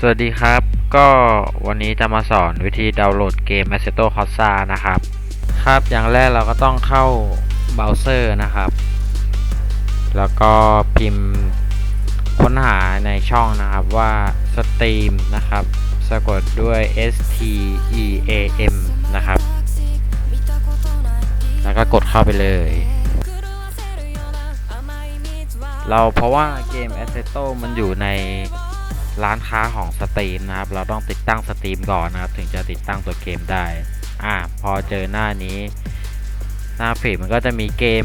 สวัสดีครับ ก็วันนี้จะมาสอนวิธีดาวน์โหลดเกม Assetto Corsa นะครับ ครับอย่างแรกเราก็ต้องเข้าเบราว์เซอร์นะครับ แล้วก็พิมพ์ค้นหาในช่องนะครับว่า Steam นะครับ สะกดด้วย S T E A M นะครับ แล้วก็กดเข้าไปเลย เราเพราะว่าเกม Assetto มันอยู่ใน ร้านค้าของสตรีมนะครับ เราต้องติดตั้งสตรีมก่อนนะครับ ถึงจะติดตั้งตัวเกมได้ อ่า พอเจอหน้านี้ หน้าฟีดมันก็จะมีเกม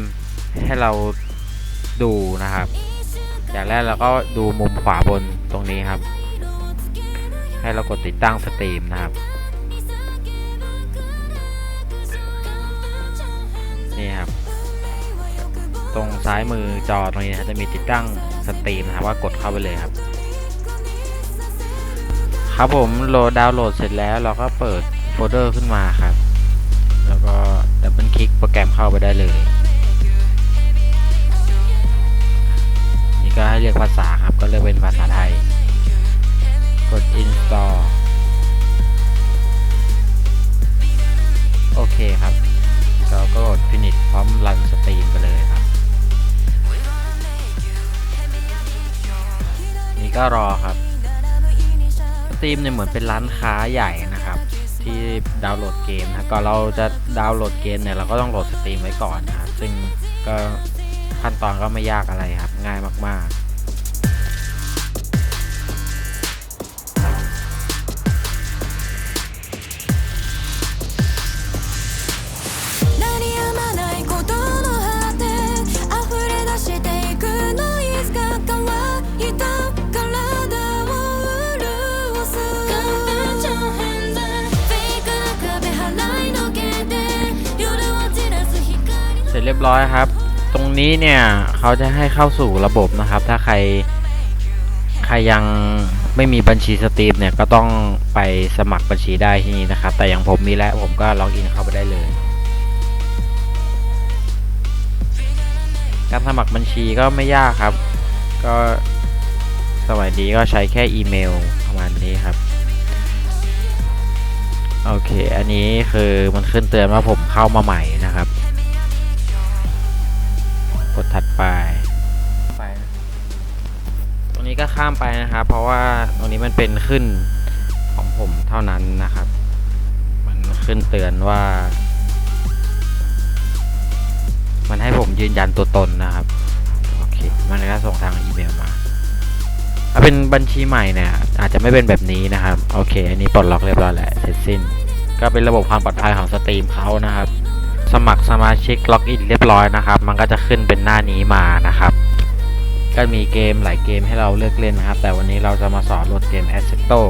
ให้เราดูนะครับ อย่างแรกเราก็ดูมุมขวาบนตรงนี้ครับ ให้เรากดติดตั้งสตรีมนะครับ นี่ครับ ตรงซ้ายมือจอตรงนี้นะจะมีติดตั้งสตรีมนะครับว่ากดเข้าไปเลยครับ ครับผมโหลดดาวน์โหลดเสร็จแล้วเราก็เปิดโฟลเดอร์ขึ้นมาครับ แล้วก็ดับเบิลคลิกโปรแกรมเข้าไปได้เลย นี่ก็ให้เลือกภาษาครับ ก็เลือกเป็นภาษาไทย กด install โอเคครับเราก็กด finish พร้อมรันสตรีมไปเลยครับ นี่ก็รอครับ ตรีมเนี่ยเหมือนเป็นร้านค้าใหญ่นะครับ ที่ดาวน์โหลดเกมนะก่อนเราจะดาวน์โหลดเกมเนี่ยเราก็ต้องโหลดสตรีมไว้ก่อนนะครับซึ่งก็ขั้นตอนก็ไม่ยากอะไรครับ ง่ายมากๆ เร็จเรียบร้อยครับ ตรงนี้เนี่ยเขาจะให้เข้าสู่ระบบนะครับ ถ้าใครใครยังไม่มีบัญชีสตรีมเนี่ยก็ต้องไปสมัครบัญชีได้ที่นี่นะครับ แต่อย่างผมมีแล้วผมก็ล็อกอินเข้าไปได้เลย การสมัครบัญชีก็ไม่ยากครับ ก็สมัยนี้ก็ใช้แค่อีเมลประมาณนี้ครับ โอเค อันนี้คือมันขึ้นเตือนว่าผมเข้ามาใหม่นะครับ ถัดไปไปตรงนี้ก็ข้ามไปนะครับ เพราะว่าตรงนี้มันเป็นขึ้นของผมเท่านั้นนะครับ มันขึ้นเตือนว่า มันให้ผมยืนยันตัวตนนะครับโอเคมันก็ส่งทางอีเมลมา ถ้าเป็นบัญชีใหม่เนี่ย อาจจะไม่เป็นแบบนี้นะครับ โอเค อันนี้ปลดล็อกเรียบร้อยแล้วเสร็จสิ้น ก็เป็นระบบความปลอดภัยของสตรีมเขานะครับ สมัครสมาชิกล็อกอินเรียบร้อยนะครับ มันก็จะขึ้นเป็นหน้านี้มานะครับ ก็มีเกมหลายเกมให้เราเลือกเล่นนะครับ แต่วันนี้เราจะมาสอนโหลดเกม a s s e t o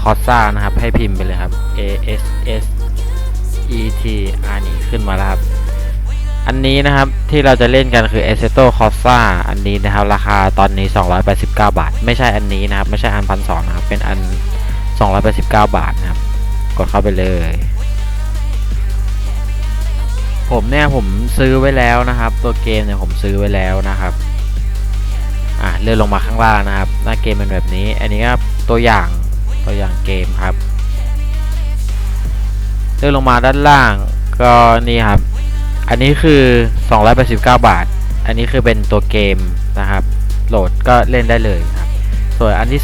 Corsa นะครับ ให้พิมพ์ไปเลยครับ A S S E T R นี่ขึ้นมาแล้วครับ อันนี้นะครับที่เราจะเล่นกันคือ Assetto Corsa อันนี้นะครับ ราคาตอนนี้ 289 บาท ไม่ใช่อันนี้นะครับ ไม่ใช่อันพันสองนะครับ เป็นอัน 289 บาทนะครับ กดเข้าไปเลย ผมเนี่ยผมซื้อไว้แล้วนะครับ ตัวเกมเนี่ยผมซื้อไว้แล้วนะครับอะเลื่อนลงมาข้างล่างนะครับ หน้าเกมเป็นแบบนี้ อันนี้ก็ตัวอย่างตัวอย่างเกมครับ เลื่อนลงมาด้านล่างก็นี่ครับ อันนี้คือ 289 บาท อันนี้คือเป็นตัวเกมนะครับ โหลดก็เล่นได้เลยครับ ส่วนอันที่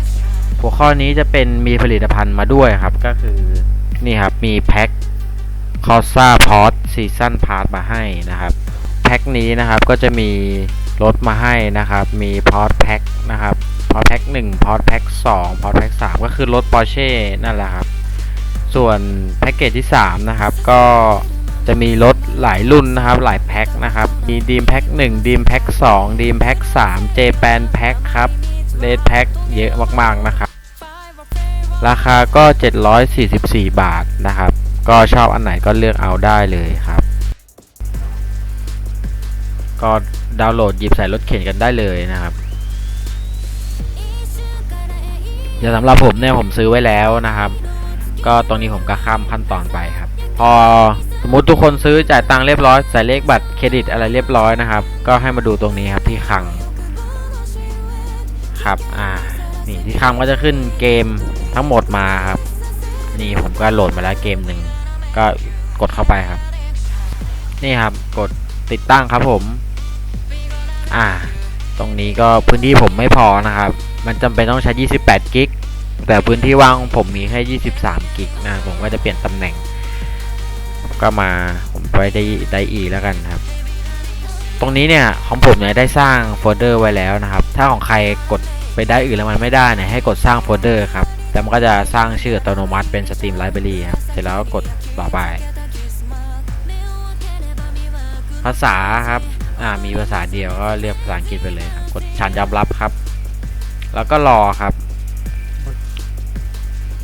2 หัวข้อนี้จะเป็นมีผลิตภัณฑ์มาด้วยครับ ก็คือนี่ครับมีแพ็คคอซ่าพอ t ซีซั o นพาร์มาให้นะครับแพ็คนี้นะครับก็จะมีรถมาให้นะครับ มีพอ t แพ็คนะครับพอ t แพ็ค1พอ t แพ็ค2พอ t แพ็ค3ก็คือรถ Porsche นั่นแหละครับ ส่วนแพ็กเกจที่3นะครับก็จะมีรถหลายรุ่นนะครับ หลายแพ็คนะครับ มีดีมแพ็ค1ดีมแพ็ค2ดีมแพ็ค3เจแปนแพ็คครับเลดแพ็คเยอะมากๆนะครับ ราคาก็ 744 บาทนะครับ ก็ชอบอันไหนก็เลือกเอาได้เลยครับ ก็ดาวน์โหลดหยิบใส่รถเข็นกันได้เลยนะครับอย่างสำหรับผมเนี่ยผมซื้อไว้แล้วนะครับ ก็ตรงนี้ผมก็ข้ามขั้นตอนไปครับ พอสมมติทุกคนซื้อจ่ายตังค์เรียบร้อยใส่เลขบัตรเครดิตอะไรเรียบร้อยนะครับ ก็ให้มาดูตรงนี้ครับที่คังครับ อ่า นี่ที่ข้างก็จะขึ้นเกมทั้งหมดมาครับ นี่ผมก็โหลดมาแล้วเกมหนึ่งก็กดเข้าไปครับ นี่ครับกดติดตั้งครับผม อ่า ตรงนี้ก็พื้นที่ผมไม่พอนะครับ มันจำเป็นต้องใช้ 28 กิก แต่พื้นที่ว่างผมมีแค่ 23 กิกนะ ผมก็จะเปลี่ยนตำแหน่ง ก็มาผมไปได้ได้อีแล้วกันครับ ตรงนี้เนี่ยของผมเนี่ยได้สร้างโฟลเดอร์ไว้แล้วนะครับ ถ้าของใครกดไปได้อื่นแล้วมันไม่ได้เนี่ยให้กดสร้างโฟลเดอร์ครับ แต่มันก็จะสร้างชื่ออัตโนมัติเป็น Steam Library ครับ เสร็จแล้วก็กดต่อไป ภาษาครับ อ่า มีภาษาเดียวก็เรียกภาษาอังกฤษไปเลยครับ กดฉันยอมรับครับ แล้วก็รอครับ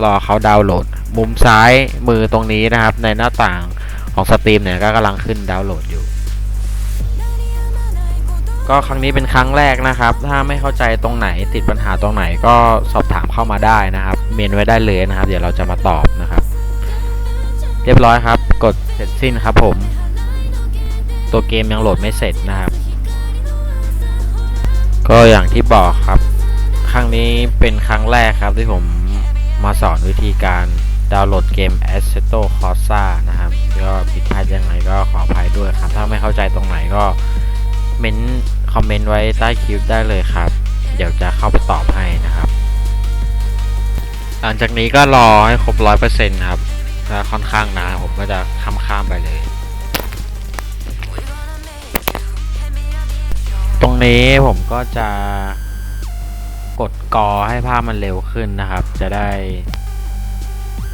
รอเขาดาวน์โหลด มุมซ้ายมือตรงนี้นะครับ ในหน้าต่างของสตรีมเนี่ยก็กำลังขึ้นดาวน์โหลด ก็ครั้งนี้เป็นครั้งแรกนะครับ ถ้าไม่เข้าใจตรงไหนติดปัญหาตรงไหนก็สอบถามเข้ามาได้นะครับ เมนไว้ได้เลยนะครับ เดี๋ยวเราจะมาตอบนะครับ เรียบร้อยครับ กดเสร็จสิ้นครับผม ตัวเกมยังโหลดไม่เสร็จนะครับ ก็อย่างที่บอกครับ ครั้งนี้เป็นครั้งแรกครับที่ผมมาสอนวิธีการดาวน์โหลดเกม Assetto Corsa นะครับ ก็ผิดพลาดยังไงก็ขออภัยด้วยครับ ถ้าไม่เข้าใจตรงไหนก็ เม้นคอมเมนต์ไว้ใต้คลิปได้เลยครับ เดี๋ยวจะเข้าไปตอบให้นะครับ หลังจากนี้ก็รอให้ครบร้อยเปอร์เซ็นต์ครับถ้าค่อนข้างนานผมก็จะข้ามข้ามไปเลย ตรงนี้ผมก็จะกดกอให้ภาพมันเร็วขึ้นนะครับ จะได้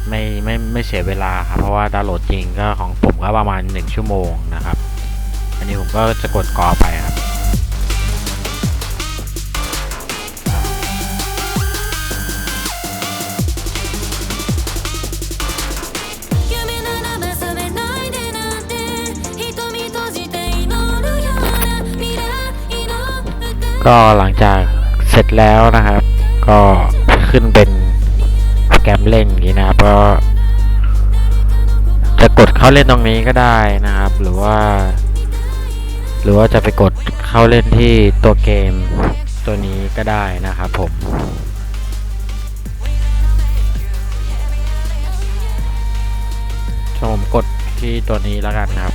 ไม่ไม่ไม่เสียเวลาครับ เพราะว่าดาวน์โหลดจริงก็ของผมก็ประมาณ 1 ชั่วโมงนะครับ อันนี้ผมก็จะกดกอไป ก็หลังจากเสร็จแล้วนะครับ ก็ขึ้นเป็นโปรแกรมเล่นอย่างนี้นะครับก็จะกดเข้าเล่นตรงนี้ก็ได้นะครับ หรือว่า หรือว่าจะไปกดเข้าเล่นที่ตัวเกมตัวนี้ก็ได้นะครับผมผมกดที่ตัวนี้แล้วกันครับ